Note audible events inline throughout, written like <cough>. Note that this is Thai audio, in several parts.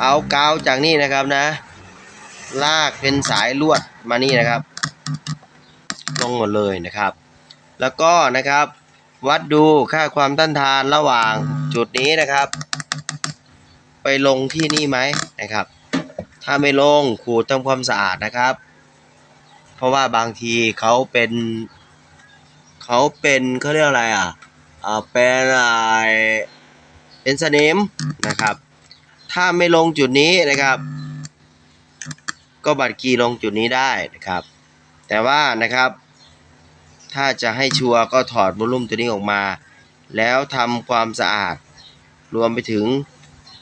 เอากาวจากนี่นะครับนะ ลากเป็นสายลวดมานี่นะครับ ลงหมดเลยนะครับ แล้วก็นะครับ วัดดูค่าความต้านทานระหว่างจุดนี้นะครับ ไปลงที่นี่ไหมนะครับ ถ้าไม่ลงขูดทำความสะอาดนะครับ เพราะว่าบางทีเขาเป็นเขาเป็นเขาเรียกอะไรอะเป็นอะไรเป็นสนิมนะครับ ถ้าไม่ลงจุดนี้นะครับ ก็บัตรกีลงจุดนี้ได้นะครับ แต่ว่านะครับ ถ้าจะให้ชัวร์ก็ถอดวอลลุ่มตัวนี้ออกมา แล้วทำความสะอาด รวมไปถึง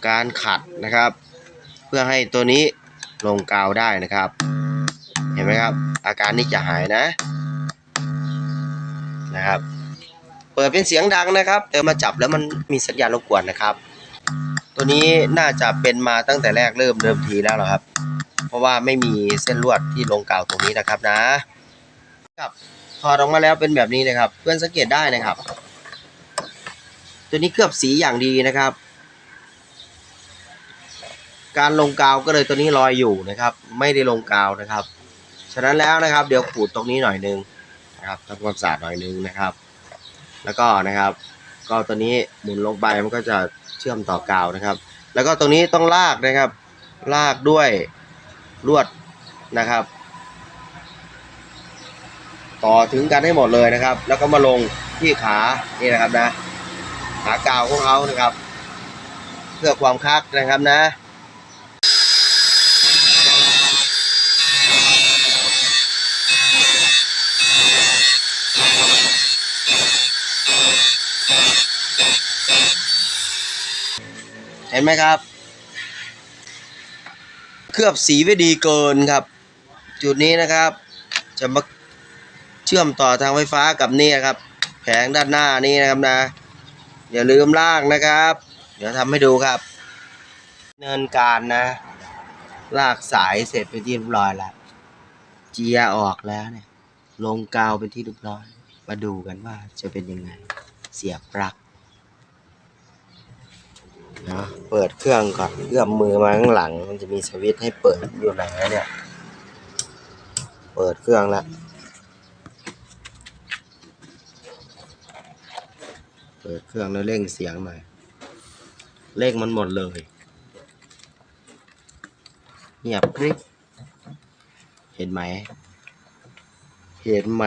การขัดนะครับ เพื่อให้ตัวนี้ลงกาวได้นะครับ เห็นไหมครับ อาการนี้จะหายนะนะครับ เปิดเป็นเสียงดังนะครับ แต่มาจับแล้วมันมีสัญญาณรบกวนนะครับ ตัวนี้น่าจะเป็นมาตั้งแต่แรกเริ่มเดิมทีแล้วหรอครับ เพราะว่าไม่มีเส้นลวดที่ลงกาวตรงนี้นะครับนะครับถอดออกมาแล้วเป็นแบบนี้นะครับ เพื่อนสังเกตได้นะครับ ตัวนี้เคลือบสีอย่างดีนะครับ การลงกาวก็เลยตัวนี้ลอยอยู่นะครับ ไม่ได้ลงกาวนะครับ ฉะนั้นแล้วนะครับ เดี๋ยวขูดตรงนี้หน่อยนึงนะครับทำความสะอาดหน่อยนึงนะครับ แล้วก็นะครับ ก็ตัวนี้หมุนลงไปมันก็จะเชื่อมต่อกาวนะครับ แล้วก็ตรงนี้ต้องลากนะครับ ลากด้วยลวดนะครับ ต่อถึงกันให้หมดเลยนะครับ แล้วก็มาลงที่ขานี่นะครับนะขากาวของเขานะครับ เพื่อความคักนะครับนะ ห็นไหมครับ เคลือบสีไว้ดีเกินครับ จุดนี้นะครับ จะมาเชื่อมต่อทางไฟฟ้ากับนี่นครับ แผงด้านหน้านี้นะครับนะ อย่าลืมลากนะครับ เดี๋ยวทำให้ดูครับ เนินการนะ ลากสายเสร็จเป็นที่เรียบร้อยแล้วเจียออกแล้วเนี่ยลงกาวเป็นที่เรียบร้อย มาดูกันว่าจะเป็นยังไง เสียบปลั๊ก นะเปิดเครื่องก่อนเอื้อมมือมาข้างหลัง มันจะมีสวิตช์ให้เปิดอยู่ไหนนะเนี่ย เปิดเครื่องแล้วเปิดเครื่องแล้วเร่งเสียงหน่อยเร่มันหมดเลยเงียบกริบเห็นไหม เห็นไหม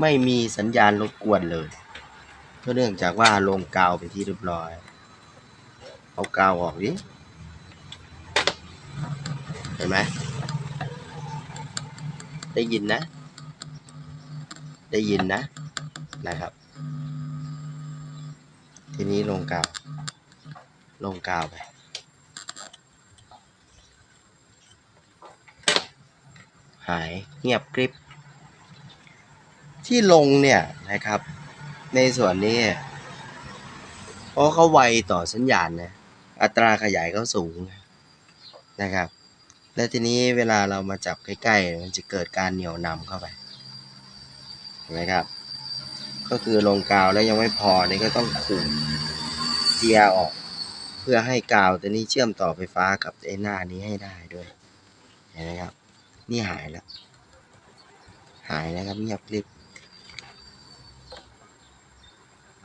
ไม่มีสัญญาณรบกวนเลยก็เนื่องจากว่าลงกาวไปที่เรียบร้อย เอากาวออกดิ เห็นไหม ได้ยินนะ ได้ยินนะ นะครับ ทีนี้ลงกาว ลงกาวไป หายเงียบกริบ ที่ลงเนี่ยนะครับ ในส่วนนี้เพราะเขาไวต่อสัญญาณนะ อัตราขยายเขาสูงนะครับ และทีนี้เวลาเรามาจับใกล้ๆ มันจะเกิดการเหนี่ยวนำเข้าไปเห็นไหมครับ ก็คือลงกาวแล้วยังไม่พอนี่ก็ต้องขูดเจียออก เพื่อให้กาวตัวนี้เชื่อมต่อไฟฟ้ากับไอ้หน้านี้ให้ได้ด้วยเห็นไหมครับ นี่หายแล้ว หายนะครับเงียบกริบ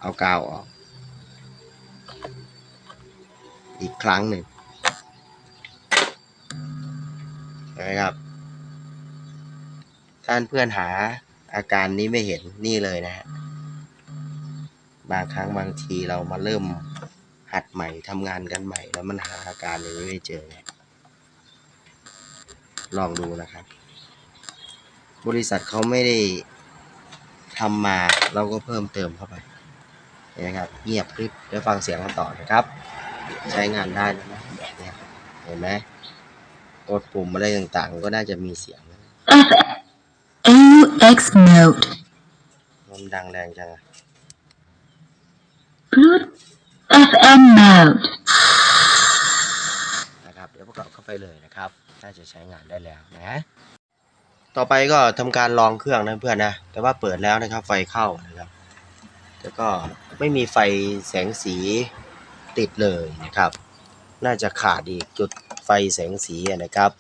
เอากาวออก อีกครั้งหนึ่งนไหมครับ ท่านเพื่อนหาอาการนี้ไม่เห็นนี่เลยนะฮะบางครั้งบางทีเรามาเริ่มหัดใหม่ทำงานกันใหม่ แล้วมันหาอาการอย่างนี้ไม่เจอลองดูนะครับ บริษัทเขาไม่ได้ทำมาเราก็เพิ่มเติมเข้าไปนไหมครับ เงียบคลิปเดี๋ยวฟังเสียงกันต่อนะครับ ใช้งานได้แล้วนะแบบเนี้ยเห็นไหมกดปุ่มอะไรต่างๆ ก็น่าจะมีเสียงนะ AUX mode. มันดังแรงจังอะ Good FM mode. นะครับเดี๋ยวประกอบเข้าไปเลยนะครับน่าจะใช้งานได้แล้วนะ ต่อไปก็ทำการลองเครื่องนะเพื่อนนะ แต่ว่าเปิดแล้วนะครับไฟเข้านะครับ แล้วก็ไม่มีไฟแสงสี ติดเลยนะครับ น่าจะขาดอีกจุดไฟแสงสีอะนะครับ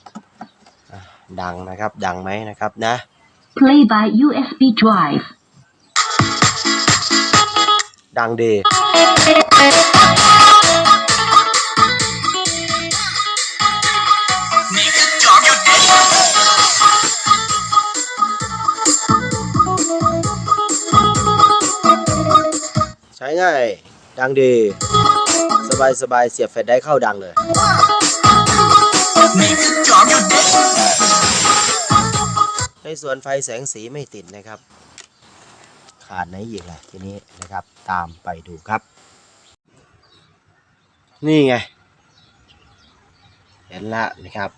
อะดังนะครับ ดังไหมนะครับนะ Play by USB drive. ดังดีใช้ง่าย ดังดี สบายสบายๆเสียบแฟลชได้เข้าดังเลย ในส่วนไฟแสงสีไม่ติดนะครับ ขาดไหนอีกล่ะทีนี้นะครับตามไปดูครับ นี่ไง เห็นละนะครับ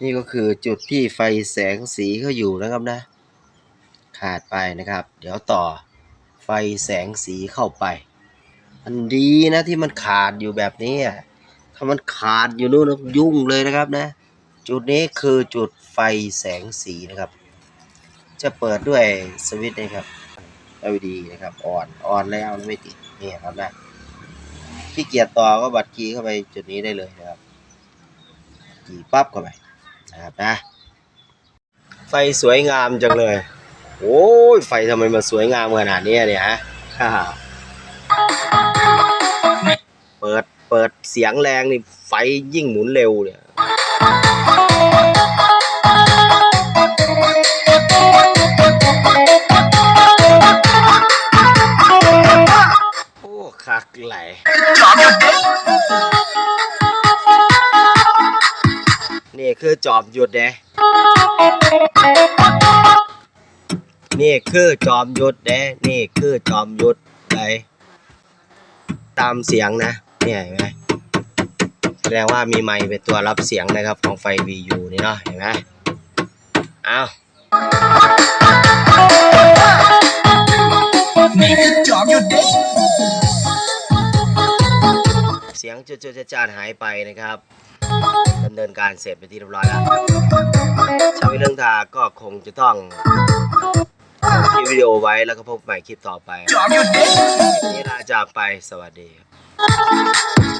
นี่ก็คือจุดที่ไฟแสงสีเขาอยู่นะครับนะ ขาดไปนะครับ เดี๋ยวต่อไฟแสงสีเข้าไป มันดีนะที่มันขาดอยู่แบบนี้ถ้ามันขาดอยู่นู่นนะยุ่งเลยนะครับนะ จุดนี้คือจุดไฟแสงสีนะครับ จะเปิดด้วยสวิตช์นะครับ LED นะครับอ่อนอ่อนแล้วไม่ติดนี่ครับนะขี้เกียจต่อก็บัตรคีย์เข้าไปจุดนี้ได้เลยนะครับคีย์ปั๊บเข้าไปนะครับนะ ไฟสวยงามจังเลย โอ้ยไฟทำไมมันสวยงามขนาดนี้เนี่ยฮะ เปิดเปิดเสียงแรงนี่ไฟยิ่งหมุนเร็วเนี่ยโอ้คักไหลนี่คือจอบหยุดเด้นี่คือจอมหยุดเด้นี่คือจอมหยุดไดตามเสียงนะ เนี่ยเห็นไหมแสดงว่ามีไมค์เป็นตัวรับเสียงนะครับของไฟ VU นี่เนาะเห็นไหมอ้าวเสียงจุดจุดจานหายไปนะครับดำเนินการเสร็จไปที่เรียบร้อยแล้วชาวิเรื่องทาก็คงจะต้องคลิปวิดีโอไว้แล้วก็พบใหม่คลิปต่อไปคลิปนี้ลาจากไปสวัสดี Thank <laughs> you.